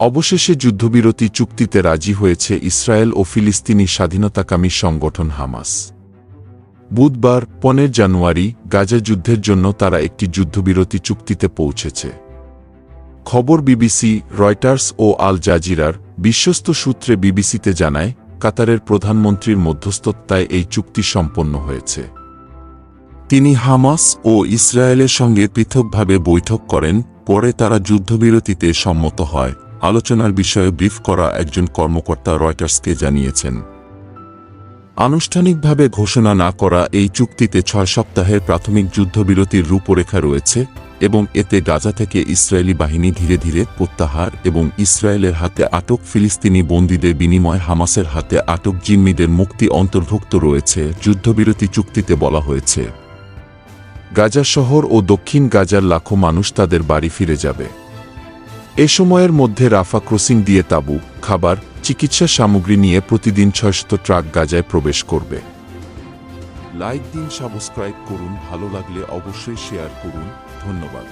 অবশেষে যুদ্ধবিরতি চুক্তিতে রাজি হয়েছে ইসরায়েল ও ফিলিস্তিনি স্বাধীনতাকামী সংগঠন হামাস। বুধবার, পনেরো জানুয়ারি, গাজা যুদ্ধের জন্য তারা একটি যুদ্ধবিরতি চুক্তিতে পৌঁছেছে। খবর বিবিসি, রয়টার্স ও আল জাজিরার বিশ্বস্ত সূত্রে বিবিসিতে জানায়, কাতারের প্রধানমন্ত্রীর মধ্যস্থতায় এই চুক্তি সম্পন্ন হয়েছে। তিনি হামাস ও ইসরায়েলের সঙ্গে পৃথকভাবে বৈঠক করেন, পরে তারা যুদ্ধবিরতিতে সম্মত হয়। আলোচনার বিষয়ে ব্রিফ করা একজন কর্মকর্তা রয়টার্সকে জানিয়েছেন। আনুষ্ঠানিকভাবে ঘোষণা না করা এই চুক্তিতে ছয় সপ্তাহের প্রাথমিক যুদ্ধবিরতির রূপরেখা রয়েছে এবং এতে গাজা থেকে ইসরায়েলি বাহিনী ধীরে ধীরে প্রত্যাহার এবং ইসরায়েলের হাতে আটক ফিলিস্তিনি বন্দীদের বিনিময় হামাসের হাতে আটক জিম্মিদের মুক্তি অন্তর্ভুক্ত রয়েছে, যুদ্ধবিরতি চুক্তিতে বলা হয়েছে। গাজা শহর ও দক্ষিণ গাজার লাখো মানুষ তাদের বাড়ি ফিরে যাবে। এ সময়ের মধ্যে রাফা ক্রসিং দিয়ে তাবু, খাবার, চিকিৎসা সামগ্রী নিয়ে প্রতিদিন ছয়শত ট্রাক গাজায় প্রবেশ করবে। লাইক দিন, সাবস্ক্রাইব করুন, ভালো লাগলে অবশ্যই শেয়ার করুন, ধন্যবাদ।